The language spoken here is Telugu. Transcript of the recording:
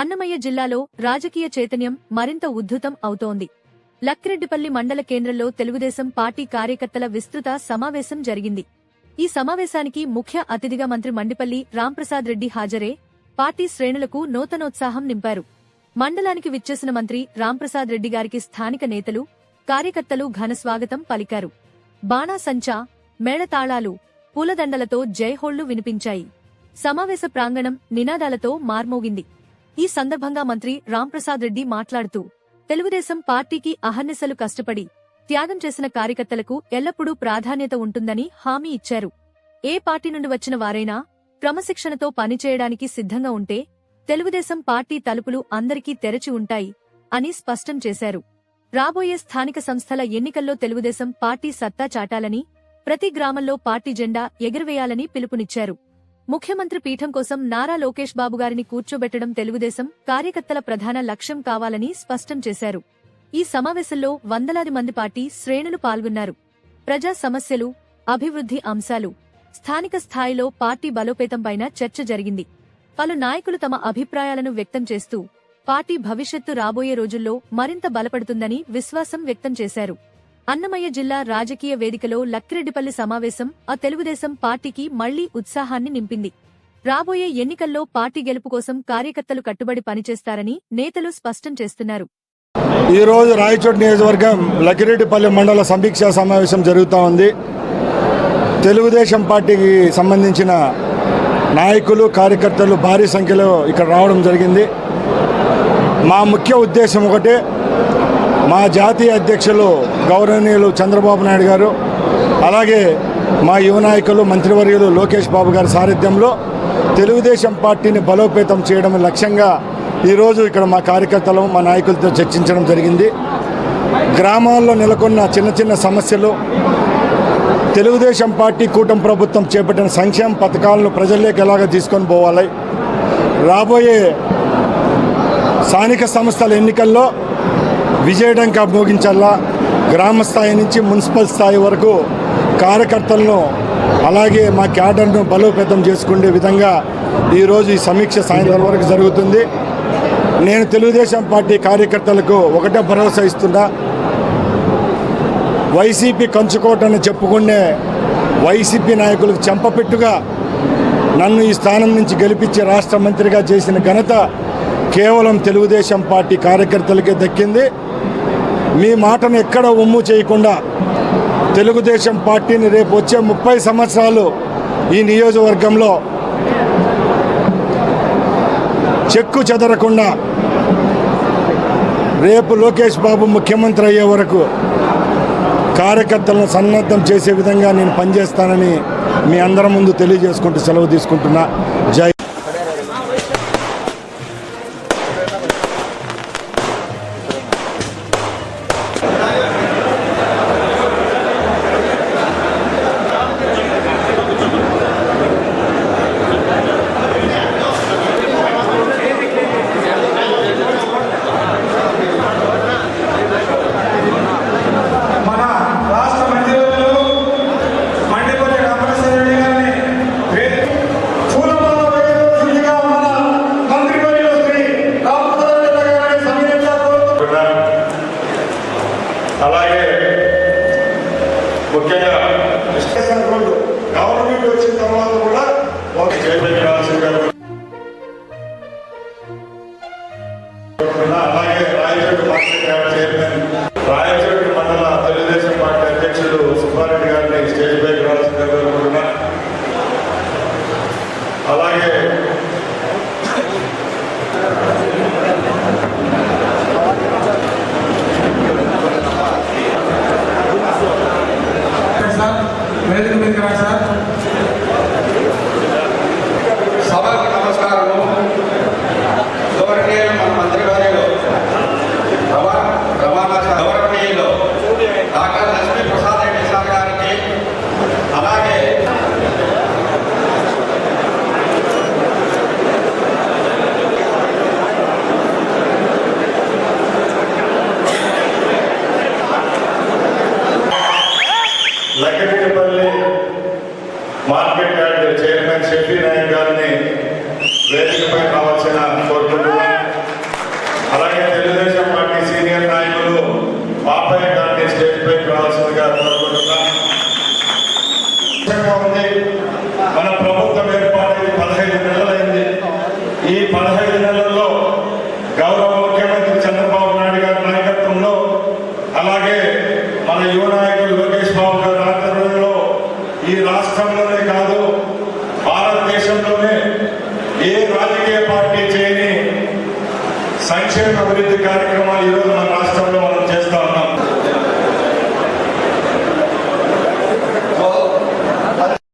అన్నమయ్య జిల్లాలో రాజకీయ చైతన్యం మరింత ఉద్ధృతం అవుతోంది. లక్కిరెడ్డిపల్లి మండల కేంద్రంలో తెలుగుదేశం పార్టీ కార్యకర్తల విస్తృత సమావేశం జరిగింది. ఈ సమావేశానికి ముఖ్య అతిథిగా మంత్రి మండిపల్లి రాంప్రసాద్ రెడ్డి హాజరే. పార్టీ శ్రేణులకు నూతనోత్సాహం నింపారు. మండలానికి విచ్చేసిన మంత్రి రాంప్రసాద్ రెడ్డి గారికి స్థానిక నేతలు కార్యకర్తలు ఘనస్వాగతం పలికారు. బాణాసంచా మేళతాళాలు పూలదండలతో జైహోళ్ళు వినిపించాయి. సమావేశ ప్రాంగణం నినాదాలతో మార్మోగింది. ఈ సందర్భంగా మంత్రి రాంప్రసాద్ రెడ్డి మాట్లాడుతూ తెలుగుదేశం పార్టీకి అహర్నిశలు కష్టపడి త్యాగం చేసిన కార్యకర్తలకు ఎల్లప్పుడూ ప్రాధాన్యత ఉంటుందని హామీ ఇచ్చారు. ఏ పార్టీ నుండి వచ్చిన వారైనా క్రమశిక్షణతో పనిచేయడానికి సిద్ధంగా ఉంటే తెలుగుదేశం పార్టీ తలుపులు అందరికీ తెరచి ఉంటాయి అని స్పష్టం చేశారు. రాబోయే స్థానిక సంస్థల ఎన్నికల్లో తెలుగుదేశం పార్టీ సత్తా చాటాలని ప్రతి గ్రామంలో పార్టీ జెండా ఎగురవేయాలని పిలుపునిచ్చారు. ముఖ్యమంత్రి పీఠం కోసం నారా లోకేష్ బాబు గారిని కూర్చోబెట్టడం తెలుగుదేశం కార్యకర్తల ప్రధాన లక్ష్యం కావాలని స్పష్టం చేశారు. ఈ సమావేశంలో వందలాది మంది పార్టీ శ్రేణులు పాల్గొన్నారు. ప్రజా సమస్యలు అభివృద్ధి అంశాలు స్థానిక స్థాయిలో పార్టీ బలోపేతంపైన చర్చ జరిగింది. పలు నాయకులు తమ అభిప్రాయాలను వ్యక్తం చేస్తూ పార్టీ భవిష్యత్తు రాబోయే రోజుల్లో మరింత బలపడుతుందని విశ్వాసం వ్యక్తం చేశారు. అన్నమయ్య జిల్లా రాజకీయ వేదికలో లక్కిరెడ్డిపల్లి సమావేశం ఆ తెలుగుదేశం పార్టీకి మళ్ళీ ఉత్సాహాన్ని నింపింది. రాబోయే ఎన్నికల్లో పార్టీ గెలుపు కోసం కార్యకర్తలు కట్టుబడి పనిచేస్తారని నేతలు స్పష్టం చేస్తున్నారు. ఈరోజు రాయచోటి నియోజకవర్గం లక్కిరెడ్డిపల్లి మండల సమీక్షా సమావేశం జరుగుతూ ఉంది. తెలుగుదేశం పార్టీకి సంబంధించిన నాయకులు కార్యకర్తలు భారీ సంఖ్యలో ఇక్కడ రావడం జరిగింది. మా ముఖ్య ఉద్దేశం ఒకటే మా జాతీయ అధ్యక్షులు గౌరవనీయులు చంద్రబాబు నాయుడు గారు అలాగే మా యువ నాయకులు మంత్రివర్యులు లోకేష్ బాబు గారి సారథ్యంలో తెలుగుదేశం పార్టీని బలోపేతం చేయడం లక్ష్యంగా ఈరోజు ఇక్కడ మా కార్యకర్తలు మా నాయకులతో చర్చించడం జరిగింది. గ్రామాల్లో నెలకొన్న చిన్న చిన్న సమస్యలు తెలుగుదేశం పార్టీ కూటమి ప్రభుత్వం చేపట్టిన సంక్షేమ పథకాలను ప్రజల్లోకి ఎలాగ తీసుకొని పోవాలి? రాబోయే స్థానిక సంస్థల ఎన్నికల్లో విజయడంక మోగించాలా గ్రామ స్థాయి నుంచి మున్సిపల్ స్థాయి వరకు కార్యకర్తలను అలాగే మా క్యాడర్ను బలోపేతం చేసుకునే విధంగా ఈరోజు ఈ సమీక్ష సాయంత్రం వరకు జరుగుతుంది. నేను తెలుగుదేశం పార్టీ కార్యకర్తలకు ఒకటే భరోసా ఇస్తున్నా. వైసీపీ కంచుకోటని చెప్పుకునే వైసీపీ నాయకులకు చెంపపెట్టుగా నన్ను ఈ స్థానం నుంచి గెలిపించి రాష్ట్ర మంత్రిగా చేసిన ఘనత కేవలం తెలుగుదేశం పార్టీ కార్యకర్తలకే దక్కింది. మీ మాటను ఎక్కడ ఉమ్ము చేయకుండా తెలుగుదేశం పార్టీని రేపు వచ్చే ముప్పై సంవత్సరాలు ఈ నియోజకవర్గంలో చెక్కు చెదరకుండా రేపు లోకేష్ బాబు ముఖ్యమంత్రి అయ్యే వరకు కార్యకర్తలను సన్నద్ధం చేసే విధంగా నేను పనిచేస్తానని మీ అందరం ముందు తెలియజేసుకుంటూ సెలవు తీసుకుంటున్నా. జై గవర్నమెంట్ వచ్చిన తర్వాత కూడా ఒక చేయాల్సిందిగా అలాగే రాయచోటి మార్కెట్ చైర్మన్ రాయచోటి మండల తెలుగుదేశం పార్టీ అధ్యక్షుడు సుబ్బారెడ్డి గారిని స్టేజ్ పై Lakkatipalli market yard chairman Shetty Nayak గారిని వేదికపై రావాల్సిన కోరుకుంటున్నాం. అలాగే తెలుగుదేశం పార్టీ సీనియర్ నాయకులు పాపయ్య గారిని స్టేజ్ పైకి రావాల్సిందిగా కోరుకుంటున్నాం. మన ప్రభుత్వం ఏర్పాటైంది పదహైదు నెలలైంది. ఈ పదహైదు నెలల్లో గౌరవ ముఖ్యమంత్రి చంద్రబాబు నాయుడు గారి నాయకత్వంలో అలాగే మన యువన ఏ రాజకీయ పార్టీ చేయని సంక్షేమ అభివృద్ధి కార్యక్రమాలు ఈరోజు